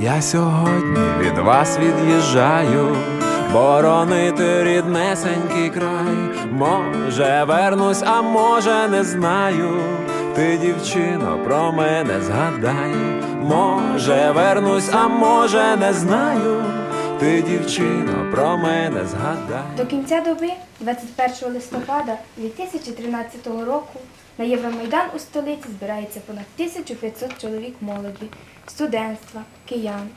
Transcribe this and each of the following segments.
Я сьогодні від вас від'їжджаю, боронити ріднесенький край. Може, вернусь, а може, не знаю. Ти, дівчино, про мене згадай. Може, вернусь, а може, не знаю. Ти, дівчино, про мене згадай. До кінця доби, 21 листопада 2013 року, на Євромайдан у столиці збирається понад 1500 чоловік молоді, студентства, киян.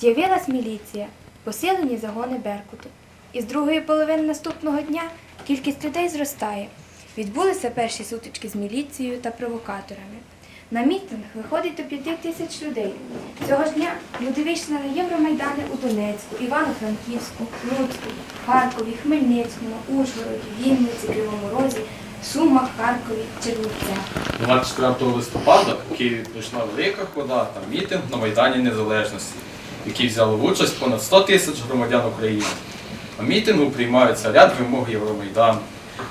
З'явилась міліція, посилені загони Беркуту. І з другої половини наступного дня кількість людей зростає. Відбулися перші сутички з міліцією та провокаторами. На мітинг виходить до п'яти тисяч людей. Цього ж дня люди вийшли на Євромайдани у Донецьку, Івано-Франківську, Луцьку, Харкові, Хмельницькому, Ужгороді, Вінниці, Кривому Розі, Сумах, Харкові, Чернівцях. 24 листопада в Києві пройшла велика хода та мітинг на Майдані Незалежності, в якій взяли участь понад 100 тисяч громадян України. На мітингу приймаються ряд вимог Євромайдану.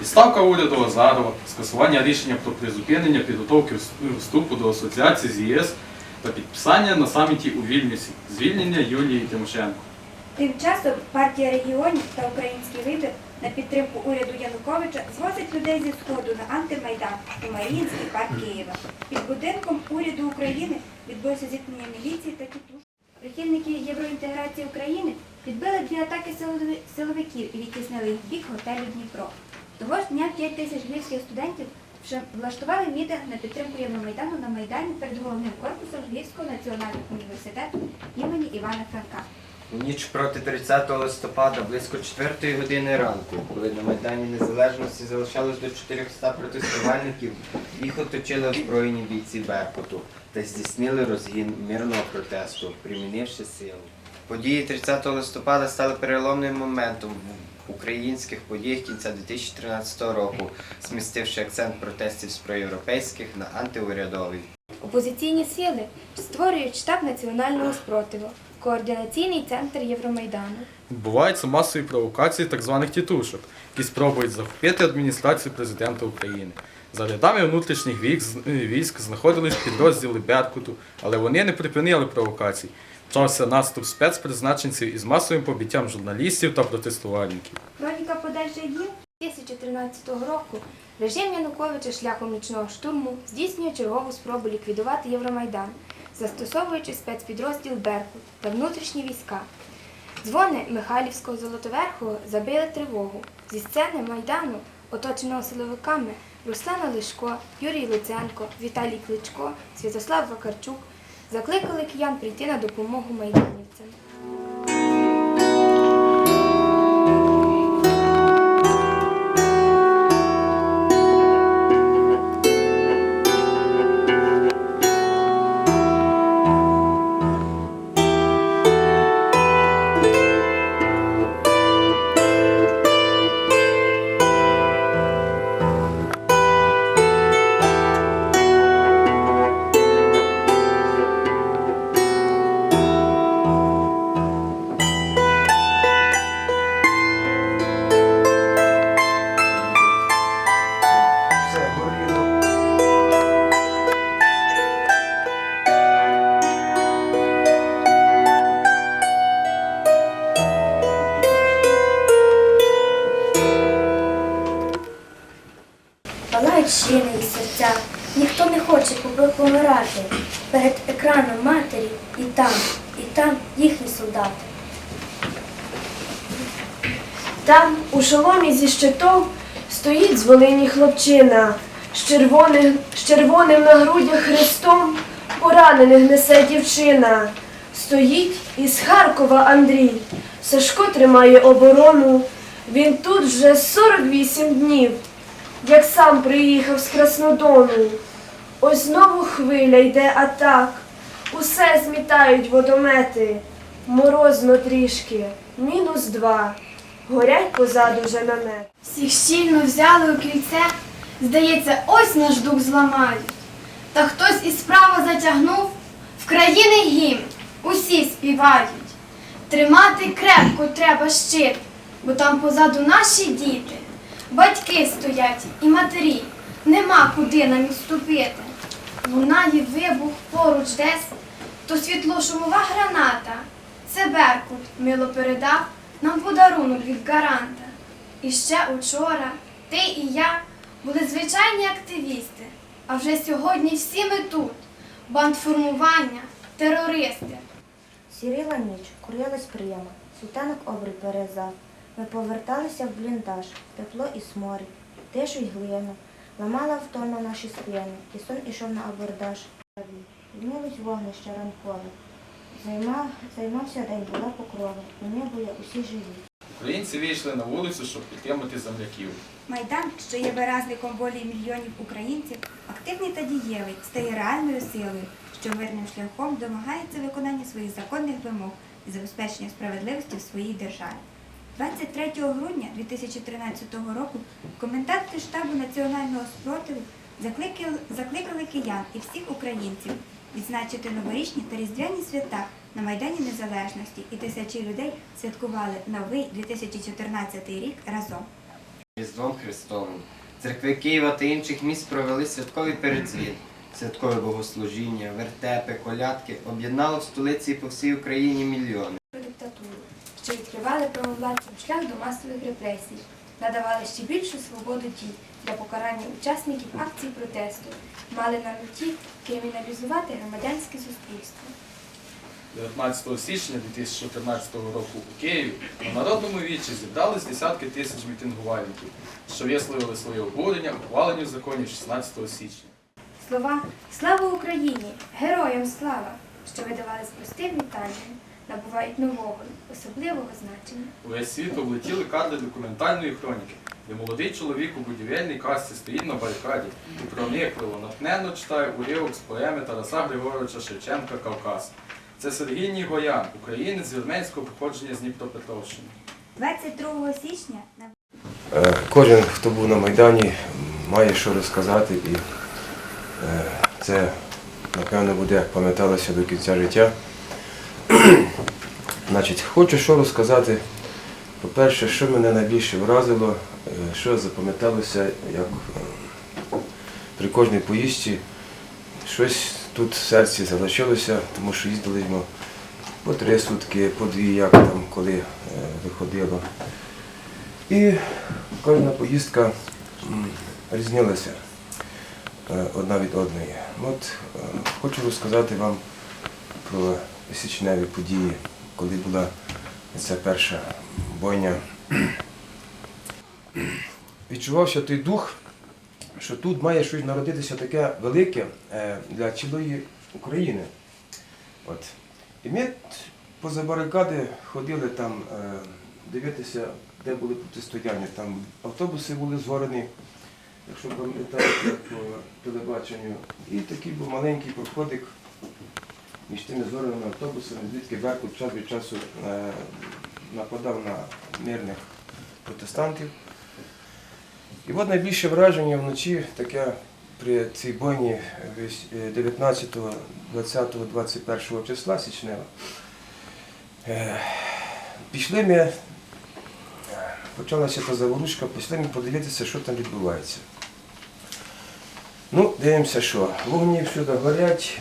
Відставка уряду Азарова, скасування рішення про призупинення підготовки вступу до асоціації з ЄС та підписання на саміті у Вільнюсі звільнення Юлії Тимошенко. Тим часом партія регіонів та український вибір на підтримку уряду Януковича звозить людей зі сходу на антимайдан у Маріїнський парк Києва. Під будинком уряду України відбулося зіткнення міліції та тітушок. Прихильники євроінтеграції України відбили дві атаки силовиків і відтіснили їх бік готелю Дніпро. Того ж дня 5 тисяч львівських студентів влаштували мітинг на підтримку Євромайдану на Майдані перед головним корпусом Львівського національного університету імені Івана Франка. У ніч проти 30 листопада близько 4 години ранку, коли на Майдані Незалежності залишалось до 400 протестувальників, їх оточили озброєні бійці Беркуту та здійснили розгін мирного протесту, примінивши силу. Події 30 листопада стали переломним моментом в українських подіях кінця 2013 року, змістивши акцент протестів з проєвропейських на антиурядовий. Опозиційні сили створюють штаб національного спротиву, координаційний центр Євромайдану. Відбуваються масові провокації так званих тітушок, які спробують захопити адміністрацію президента України. За рядами внутрішніх військ, військ знаходились підрозділи Беркуту, але вони не припинили провокацій. Почався наступ спецпризначенців із масовим побиттям журналістів та протестувальників. Хроніка подальших дій 2013 року режим Януковича шляхом нічного штурму здійснює чергову спробу ліквідувати Євромайдан, застосовуючи спецпідрозділ Беркут та внутрішні війська. Дзвони Михайлівського Золотоверху забили тривогу. Зі сцени Майдану, оточеного силовиками, Руслана Лишко, Юрій Луценко, Віталій Кличко, Святослав Вакарчук закликали киян прийти на допомогу майданівцям. Палають і серця, ніхто не хоче помирати перед екраном матері і там, і там їхні солдати. Там, у шоломі зі щитом, стоїть з Волині хлопчина, з червоним, з червоним на грудях хрестом поранених несе дівчина. Стоїть із Харкова Андрій. Сашко тримає оборону. Він тут вже 48 днів, як сам приїхав з Краснодону. Ось знову хвиля йде атак. Усе змітають водомети. Морозно трішки, мінус два. Горять позаду вже намет. Всіх щільно взяли у кільце, здається, ось наш дух зламають. Та хтось із справа затягнув, в країни гімн, усі співають. Тримати крепко треба щит, бо там позаду наші діти. Батьки стоять і матері, нема куди нам відступити. Лунає вибух поруч десь, то світло-шумова граната. Це Беркут мило передав нам подарунок від гаранта. І ще учора ти і я були звичайні активісти, а вже сьогодні всі ми тут. Бандформування, терористи. Сіріла ніч, курилась приєма, світанок обрій перезав. Ми поверталися в бліндаж, тепло і сморі, тишу й глину, ламала втома наші спини, і сон ішов на абордаж. Вмілось вогнище ранкове. Займав, займався день, була покрова, у небо є усі живі. Українці вийшли на вулицю, щоб підтримати земляків. Майдан, що є виразником волі мільйонів українців, активний та дієвий, стає реальною силою, що мирним шляхом домагається виконання своїх законних вимог і забезпечення справедливості в своїй державі. 23 грудня 2013 року коменданти штабу національного спротиву закликали киян і всіх українців відзначити новорічні та різдвяні свята на Майдані Незалежності, і тисячі людей святкували новий 2014 рік разом. Різдвом Христовим. Церкви Києва та інших міст провели святковий передзвін. Святкове богослужіння, вертепи, колядки об'єднало в столиці і по всій Україні мільйони. Відкривали правовладцям шлях до масових репресій, надавали ще більшу свободу дій для покарання учасників акцій протесту, мали на меті криміналізувати громадянське суспільство. 19 січня 2014 року у Києві на народному вічі зібрались десятки тисяч мітингувальників, що висловили своє обурення ухваленню законів 16 січня. Слова Слава Україні! Героям слава! що видавались простим вітанням, набувають нового, особливого значення. Увесь світ облетіли кадри документальної хроніки, де молодий чоловік у будівельній касті стоїть на барикаді і проникливо, натхненно читає уривок з поеми Тараса Григоровича Шевченка Кавказ. Це Сергій Нігоян, українець з вірменського походження з Дніпропетровщини. 22 січня на Е, Кожен, хто був на Майдані, має що розказати, і е, це, напевно, буде пам'яталося до кінця життя. Значить, хочу що розказати. По-перше, що мене найбільше вразило, е, що запам'яталося, як е, при кожній поїздці щось тут в серці залишилося, тому що їздили ми по три сутки, по дві, як там, коли е, виходило. І кожна поїздка різнилася одна від одної. От хочу розказати вам про січневі події, коли була ця перша бойня. Відчувався той дух, що тут має щось народитися таке велике е, для цілої України. От. І ми поза барикади ходили там е, дивитися, де були протистояння. Там автобуси були згорені, якщо пам'ятаєте по телебаченню. І такий був маленький проходик між тими згореними автобусами, звідки Беркут час від часу е, нападав на мирних протестантів. І от найбільше враження вночі таке при цій бойні е, 19, 20, 21 числа січнева. Е, Пішли ми, е, почалася та заворушка, пішли ми подивитися, що там відбувається. Ну, дивимося, що вогні всюди горять,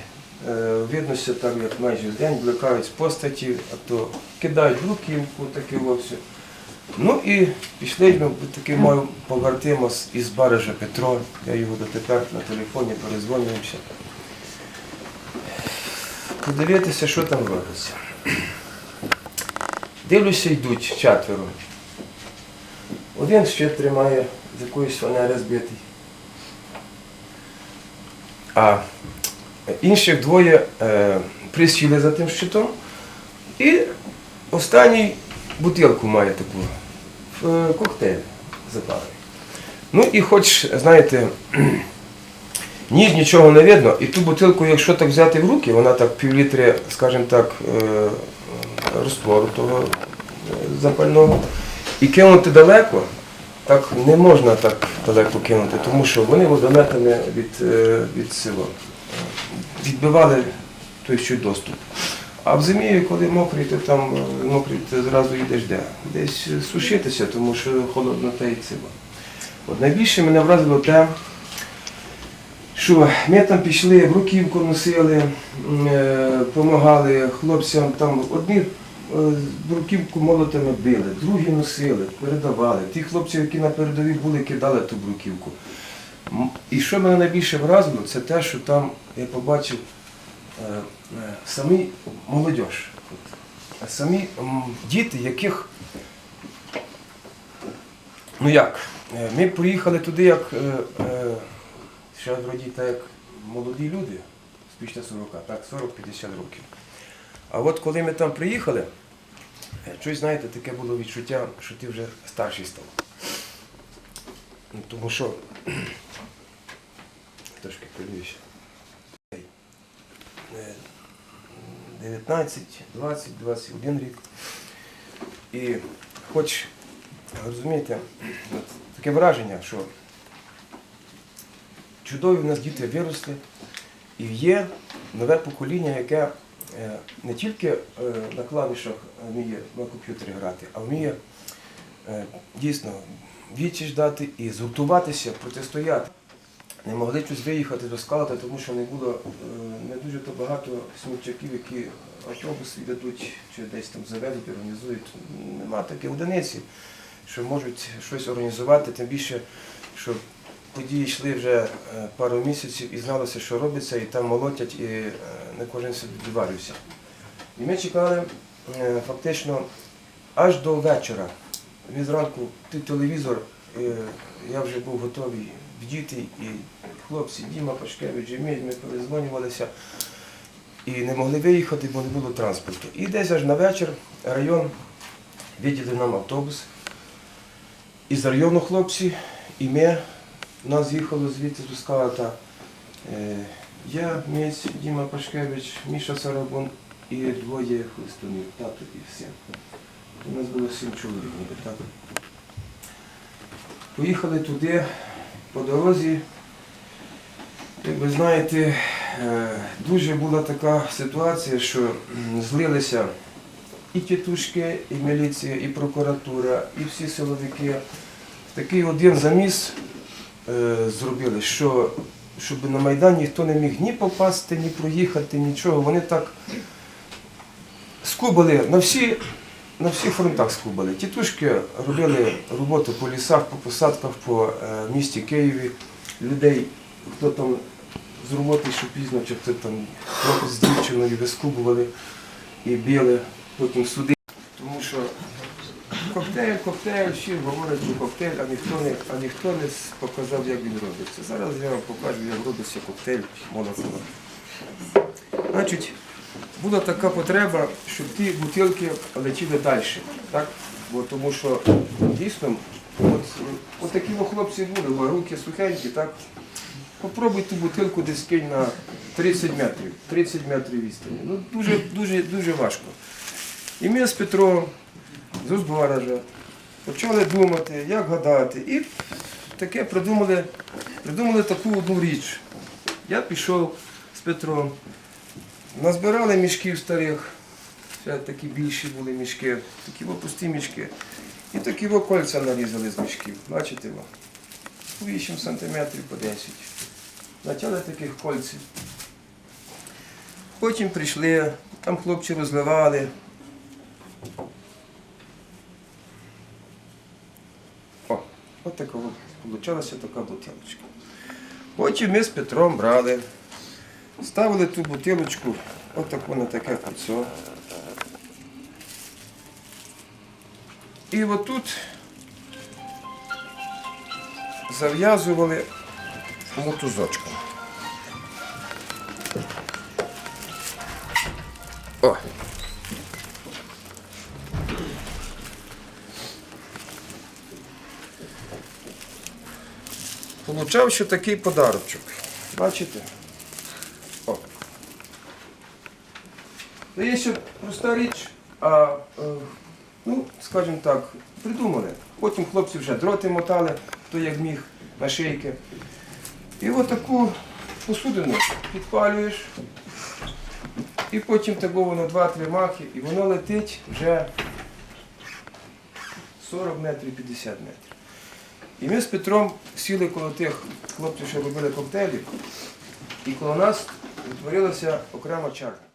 виднося там, як майже день, блекають постаті, а то кидають бруківку, таке вовсю. Ну і пішли ми такий мою побратима із Баража Петро, я його дотепер на телефоні перезвонюємося. Подивитися, що там робиться. Дивлюся, йдуть четверо. Один ще тримає з якоїсь фанери збитий. А інших двоє е, присіли за тим щитом. І останній бутилку має таку в коктейль запалений. Ну і хоч, знаєте, ніж нічого не видно, і ту бутилку, якщо так взяти в руки, вона так півлітри, скажімо так, е, розтвору того е, запального, і кинути далеко, так не можна так далеко кинути, тому що вони водометами від, е, від сила відбивали той що доступ. А в зимі, коли мокрий, то там е, мокрий, то зразу йдеш де? Десь е, сушитися, тому що холодно та й цива. От найбільше мене вразило те, що ми там пішли, бруківку носили, допомагали хлопцям. Там одні е, бруківку молотами били, другі носили, передавали. Ті хлопці, які на передовій були, кидали ту бруківку. І що мене найбільше вразило, це те, що там я побачив е, е, самі молодь. Самі діти, яких. Ну як? е, Ми приїхали туди як е, е, ще вроді як молоді люди, після 40, так, 40-50 років. А от коли ми там приїхали, е, щось, знаєте, таке було відчуття, що ти вже старший став. Ну, Тому що трошки хвилююся. Е, 19, 20, 21 рік. І хоч, розумієте, таке враження, що чудові в нас діти виросли, і є нове покоління, яке е, не тільки е, на клавішах вміє на комп'ютері грати, а вміє е, дійсно відчіж дати і згуртуватися, протистояти. Не могли щось виїхати до скалата, тому що не було е, не дуже то багато смільчаків, які автобуси ведуть чи десь там заведуть, організують. Нема такої одиниці, що можуть щось організувати, тим більше, що події йшли вже е, пару місяців і зналося, що робиться, і там молотять, і е, не кожен собі відварився. І ми чекали фактично аж до вечора. Від зранку телевізор, е, я вже був готовий вдіти, і хлопці Діма Пашкевич, Еміль, ми перезвонювалися і не могли виїхати, бо не було транспорту. І десь аж на вечір район виділив нам автобус. Із району хлопці, і ми, нас їхало звідти з Скалата. Е, Я, міць, Діма Пашкевич, Міша Сарабун і двоє хлистунів, тато і син. У нас було сім чоловік, ніби так. Поїхали туди, по дорозі. Як ви знаєте, е, дуже була така ситуація, що злилися і тітушки, і міліція, і прокуратура, і всі силовики. Такий один заміс е, зробили, що щоб на Майдан ніхто не міг ні попасти, ні проїхати, нічого. Вони так скубали на всі, на всіх фронтах скубали. Тітушки робили роботу по лісах, по посадках, по е, місті Києві. Людей, хто там з роботи йшов пізно, чи хто там з дівчиною вискубували і били, потім суди. Тому що коктейль, коктейль, всі говорять про коктейль, а ніхто не, а ніхто не показав, як він робиться. Зараз я вам покажу, як робиться коктейль Молотова. Значить, була така потреба, щоб ті бутилки летіли далі. Так? Бо, тому що дійсно, от, от такі хлопці були, руки сухенькі, так? Попробуй ту бутилку десь кинь на 30 метрів, 30 метрів відстані. Ну, дуже, дуже, дуже важко. І ми з Петром з Узбаража почали думати, як гадати. І таке придумали, придумали таку одну річ. Я пішов з Петром, назбирали мішків старих, ще такі більші були мішки, такі пусті мішки. І такі кольця нарізали з мішків. Бачите? По 8 сантиметрів по 10. Натяли таких кольців. Потім прийшли, там хлопці розливали. О, от така получалася така бутилочка. Потім ми з Петром брали, ставили ту бутилочку отаку на таке кольцо. І отут зав'язували мотузочком. О. Получався такий подарочок. Бачите? Ну, є ще проста річ, а, е, ну, скажімо так, придумали. Потім хлопці вже дроти мотали, хто як міг, на шийки. І отаку посудину підпалюєш, і потім того воно 2-3 махи, і воно летить вже 40 метрів, 50 метрів. І ми з Петром сіли коло тих хлопців, що робили коктейлі, і коло нас утворилася окрема чарта.